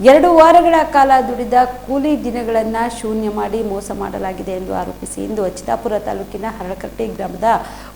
ಎರಡು ವಾರಗಳ ಕಾಲ ದುಡಿದ ಕೂಲಿ ದಿನಗಳನ್ನ ಶೂನ್ಯ ಮಾಡಿ ಮೋಸ ಮಾಡಲಾಗಿದೆ ಎಂದು ಆರೋಪಿಸಿ ಇಂದು ಅಚ್ಚಿತಾಪುರ ತಾಲೂಕಿನ ಹರಳಕಟ್ಟೆ ಗ್ರಾಮದ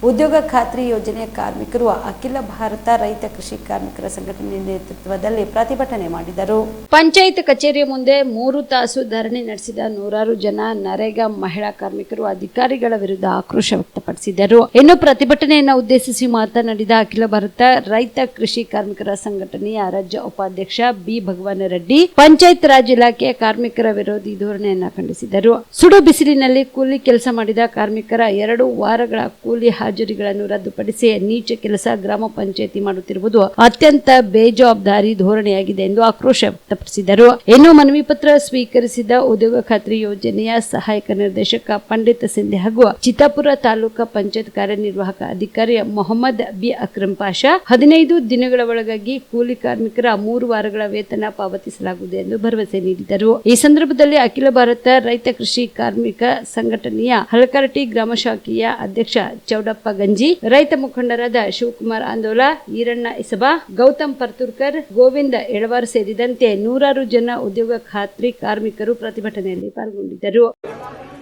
ಉದ್ಯೋಗ ಖಾತ್ರಿ ಯೋಜನೆಯ ಕಾರ್ಮಿಕರು ಅಖಿಲ ಭಾರತ ರೈತ ಕೃಷಿ ಕಾರ್ಮಿಕರ ಸಂಘಟನೆ ನೇತೃತ್ವದಲ್ಲಿ ಪ್ರತಿಭಟನೆ ಮಾಡಿದರು. ಪಂಚಾಯತ್ ಕಚೇರಿಯ ಮುಂದೆ ಮೂರು ತಾಸು ಧರಣಿ ನಡೆಸಿದ ನೂರಾರು ಜನ ನರೇಗಾ ಮಹಿಳಾ ಕಾರ್ಮಿಕರು ಅಧಿಕಾರಿಗಳ ವಿರುದ್ಧ ಆಕ್ರೋಶ ವ್ಯಕ್ತಪಡಿಸಿದರು. ಇನ್ನು ಪ್ರತಿಭಟನೆಯನ್ನು ಉದ್ದೇಶಿಸಿ ಮಾತನಾಡಿದ ಅಖಿಲ ಭಾರತ ರೈತ ಕೃಷಿ ಕಾರ್ಮಿಕರ ಸಂಘಟನೆಯ ರಾಜ್ಯ ಉಪಾಧ್ಯಕ್ಷ ಬಿ ಭಗವಾನ ರೆಡ್ಡಿ, ಪಂಚಾಯತ್ ರಾಜ್ ಇಲಾಖೆಯ ಕಾರ್ಮಿಕರ ವಿರೋಧಿ ಧೋರಣೆಯನ್ನು ಖಂಡಿಸಿದರು. ಸುಡು ಬಿಸಿಲಿನಲ್ಲಿ ಕೂಲಿ ಕೆಲಸ ಮಾಡಿದ ಕಾರ್ಮಿಕರ ಎರಡು ವಾರಗಳ ಕೂಲಿ ಹಾಜರಿಗಳನ್ನು ರದ್ದುಪಡಿಸಿ ನೀಚ ಕೆಲಸ ಗ್ರಾಮ ಪಂಚಾಯಿತಿ ಮಾಡುತ್ತಿರುವುದು ಅತ್ಯಂತ ಬೇಜವಾಬ್ದಾರಿ ಧೋರಣೆಯಾಗಿದೆ ಎಂದು ಆಕ್ರೋಶ ವ್ಯಕ್ತಪಡಿಸಿದರು. ಇನ್ನು ಮನವಿ ಪತ್ರ ಸ್ವೀಕರಿಸಿದ ಉದ್ಯೋಗ ಖಾತ್ರಿ ಯೋಜನೆಯ ಸಹಾಯಕ ನಿರ್ದೇಶಕ ಪಂಡಿತ್ ಸಿಂಧೆ ಹಾಗೂ ಚಿತ್ತಾಪುರ ತಾಲೂಕಾ ಪಂಚಾಯತ್ ಕಾರ್ಯನಿರ್ವಾಹಕ ಅಧಿಕಾರಿ ಮೊಹಮ್ಮದ್ ಬಿ ಅಕ್ರಂ ಪಾಷಾ ಹದಿನೈದು ದಿನಗಳ ಒಳಗಾಗಿ ಕೂಲಿ ಕಾರ್ಮಿಕರ ಮೂರು ವಾರಗಳ ವೇತನ ಪಾವತಿಸಲಾಗುವುದು ಎಂದು ಭರವಸೆ ನೀಡಿದರು. ಈ ಸಂದರ್ಭದಲ್ಲಿ ಅಖಿಲ ಭಾರತ ರೈತ ಕೃಷಿ ಕಾರ್ಮಿಕ ಸಂಘಟನೆಯ ಹಲಕರಟಿ ಗ್ರಾಮ ಶಾಖೆಯ ಅಧ್ಯಕ್ಷ ಚೌಡಪ್ಪ ಗಂಜಿ, ರೈತ ಮುಖಂಡರಾದ ಶಿವಕುಮಾರ್ ಆಂದೋಲ, ಈರಣ್ಣ ಇಸಬಾ ಗೌತಮ್ ಪರ್ತುರ್ಕರ್, ಗೋವಿಂದ ಎಳವಾರ್ ಸೇರಿದಂತೆ ನೂರಾರು ಜನ ಉದ್ಯೋಗ ಖಾತ್ರಿ ಕಾರ್ಮಿಕರು ಪ್ರತಿಭಟನೆಯಲ್ಲಿ ಪಾಲ್ಗೊಂಡಿದ್ದರು.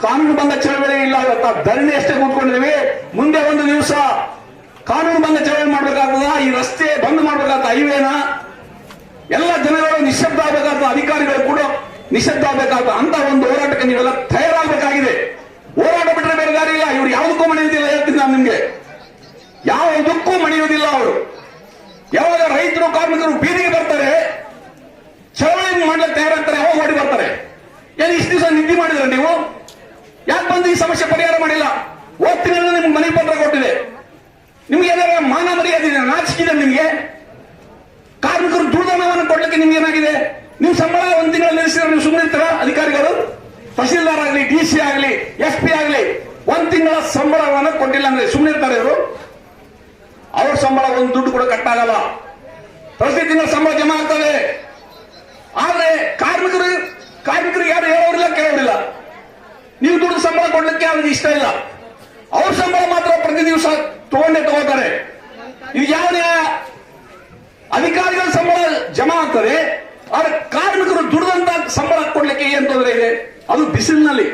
ಕಾನೂನು ಬಂದ ಚಳವಳಿ ಇಲ್ಲ ಧರಣಿ ಅಷ್ಟೇ ಕೂತ್ಕೊಂಡಿದ್ದೀವಿ. ಮುಂದೆ ಒಂದು ದಿವಸ ಕಾನೂನು ಬಂದ ಚಳವಳಿ ಮಾಡ್ಬೇಕಾಗ್ತದ, ಈ ರಸ್ತೆ ಬಂದ್ ಮಾಡ್ಬೇಕಾಗ್ತದ, ಹೈವೇನ? ಎಲ್ಲ ಜನಗಳು ನಿಶಬ್ದ ಆಗಬೇಕಾಗ್ತದ, ಅಧಿಕಾರಿಗಳು ಕೂಡ ನಿಶಬ್ದ ಆಗಬೇಕಾಗ್ತದ, ಅಂತ ಒಂದು ಹೋರಾಟಕ್ಕೆ ನೀವೆಲ್ಲ ತಯಾರಾಗಬೇಕಾಗಿದೆ. ಹೋರಾಟ ಬಿಟ್ಟರೆ ಬೇರೆ ದಾರಿ ಇಲ್ಲ, ಇವ್ರು ಯಾವುದಕ್ಕೂ ಮನೆ ನಾನು ನಿಮ್ಗೆ. ಯಾವುದಕ್ಕೂ ಮಣಿಯುವುದಿಲ್ಲ ಅವರು. ಯಾವಾಗ ರೈತರು, ಕಾರ್ಮಿಕರು ಬೀದಿಗೆ ಬರ್ತಾರೆ, ಚಳವಳಿ ಮಾಡ್ಲಿಕ್ಕೆ ತಯಾರಾಗ್ತಾರೆ, ಯಾವಾಗ ಓಡಿ ಬರ್ತಾರೆ. ಏನು ಇಷ್ಟು ದಿವಸ ನಿದ್ದೆ ಮಾಡಿದ್ರೆ ನೀವು? ಯಾಕೆ ಬಂದು ಈ ಸಮಸ್ಯೆ ಪರಿಹಾರ ಮಾಡಿಲ್ಲ? ಓದ್ತೀನಿ ನಿಮ್ಗೆ ಮನೆ ಪತ್ರ ಕೊಟ್ಟಿದೆ. ನಿಮ್ಗೆ ಏನಾರ ಮಾನ ಮರ್ಯಾದೆ ಇದೆ ನಾಚಿಕಿದೆ ನಿಮ್ಗೆ? ಕಾರ್ಮಿಕರು ದುರ್ದನವನ್ನು ಕೊಡ್ಲಿಕ್ಕೆ ನಿಮ್ಗೆ ಏನಾಗಿದೆ? ನೀವು ಸಂಬಳ ಒಂದು ತಿಂಗಳ ನಿಲ್ಲಿಸಿದ್ರೆ ನೀವು ಸುಮ್ಮನೆ ಇರ್ತೀರಾ ಅಧಿಕಾರಿಗಳು? ತಹಸೀಲ್ದಾರ್ ಆಗಲಿ, ಡಿ ಸಿ ಆಗಲಿ, ಎಸ್ ಪಿ ಆಗಲಿ ಒಂದ್ ತಿಂಗಳ ಸಂಬಳವನ್ನ ಕೊಟ್ಟಿಲ್ಲ ಅಂದ್ರೆ ಸುಮ್ಮನೆ ಇರ್ತಾರೆ ಇವರು. ಅವ್ರ ಸಂಬಳ ಒಂದು ದುಡ್ಡು ಕೂಡ ಕಟ್ಟಾಗಲ್ಲ. ಪ್ರತಿ ತಿಂಗಳ ಸಂಬಳ ಜಮಾ ಆಗ್ತದೆ. ಆದ್ರೆ ಕಾರ್ಮಿಕರು ಕಾರ್ಮಿಕರು ಯಾರು ಹೇಳೋರಿಲ್ಲ, ಕೇಳೋರಿಲ್ಲ. ನೀವು ದುಡ್ಡು ಸಂಬಳ ಕೊಡ್ಲಿಕ್ಕೆ ಅವ್ರಿಗೆ ಇಷ್ಟ ಇಲ್ಲ. ಅವ್ರ ಸಂಬಳ ಮಾತ್ರ ಪ್ರತಿ ದಿವಸ ತಗೊಂಡೇ ತಗೋತಾರೆ. ಇದು ಯಾವ ಅಧಿಕಾರಿಗಳ ಸಂಬಳ ಜಮಾ ಆಗ್ತದೆ, ಆದ್ರೆ ಕಾರ್ಮಿಕರು ದುಡ್ದಂತ ಸಂಬಳ ಕೊಡ್ಲಿಕ್ಕೆ ಏನ್ ತೊಂದರೆ ಇದೆ? ಅದು ಬಿಸಿಲಿನಲ್ಲಿ.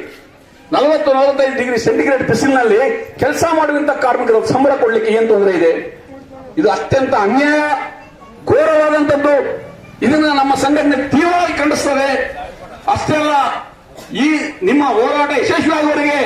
ನಲವತ್ತು, ನಲವತ್ತೈದು ಡಿಗ್ರಿ ಸೆಂಟಿಗ್ರೇಡ್ ಬಿಸಿಲಿನಲ್ಲಿ ಕೆಲಸ ಮಾಡುವಂತ ಕಾರ್ಮಿಕರ ಸಂಬಳ ಕೊಡ್ಲಿಕ್ಕೆ ಏನ್ ತೊಂದರೆ ಇದೆ? ಇದು ಅತ್ಯಂತ ಅನ್ಯಾಯ ಘೋರವಾದಂತದ್ದು ಇದನ್ನ ನಮ್ಮ ಸಂಘಟನೆ ತೀವ್ರವಾಗಿ ಖಂಡಿಸ್ತದೆ. ಅಷ್ಟೇ ಅಲ್ಲ, ಈ ನಿಮ್ಮ ಹೋರಾಟ ಯಶಸ್ವಿಯಾಗುವವರೆಗೆ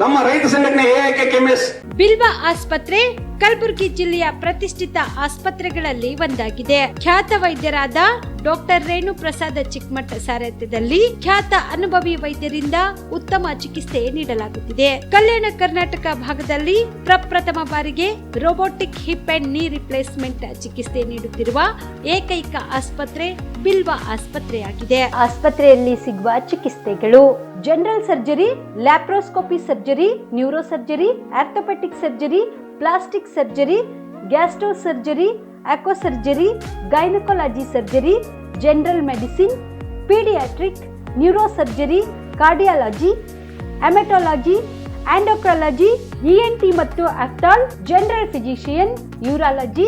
ನಮ್ಮ ರೈತ ಸಂಘಟನೆ ಕೆಎಂಎಸ್ ಬಿಲ್ವಾ ಆಸ್ಪತ್ರೆ ಕಲಬುರಗಿ ಜಿಲ್ಲೆಯ ಪ್ರತಿಷ್ಠಿತ ಆಸ್ಪತ್ರೆಗಳಲ್ಲಿ ಒಂದಾಗಿದೆ. ಖ್ಯಾತ ವೈದ್ಯರಾದ ಡಾಕ್ಟರ್ ರೇಣು ಪ್ರಸಾದ ಚಿಕ್ಕಮಠ ಸಾರಥ್ಯದಲ್ಲಿ ಖ್ಯಾತ ಅನುಭವಿ ವೈದ್ಯರಿಂದ ಉತ್ತಮ ಚಿಕಿತ್ಸೆ ನೀಡಲಾಗುತ್ತಿದೆ. ಕಲ್ಯಾಣ ಕರ್ನಾಟಕ ಭಾಗದಲ್ಲಿ ಪ್ರಪ್ರಥಮ ಬಾರಿಗೆ robotic hip and knee replacement ಚಿಕಿತ್ಸೆ ನೀಡುತ್ತಿರುವ ಏಕೈಕ ಆಸ್ಪತ್ರೆ ಬಿಲ್ವಾ ಆಸ್ಪತ್ರೆಯಾಗಿದೆ. ಆಸ್ಪತ್ರೆಯಲ್ಲಿ ಸಿಗುವ ಚಿಕಿತ್ಸೆಗಳು general surgery laparoscopy surgery neuro surgery orthopaedic surgery plastic surgery gastro surgery ಅಕೋ surgery gynaecology surgery general medicine paediatric neuro surgery cardiology haematology endocrinology ENT ಮತ್ತು ಅಫ್ಟಾಲ್ ಜನರಲ್ ಫಿಸಿಷಿಯನ್ ಯೂರಾಲಜಿ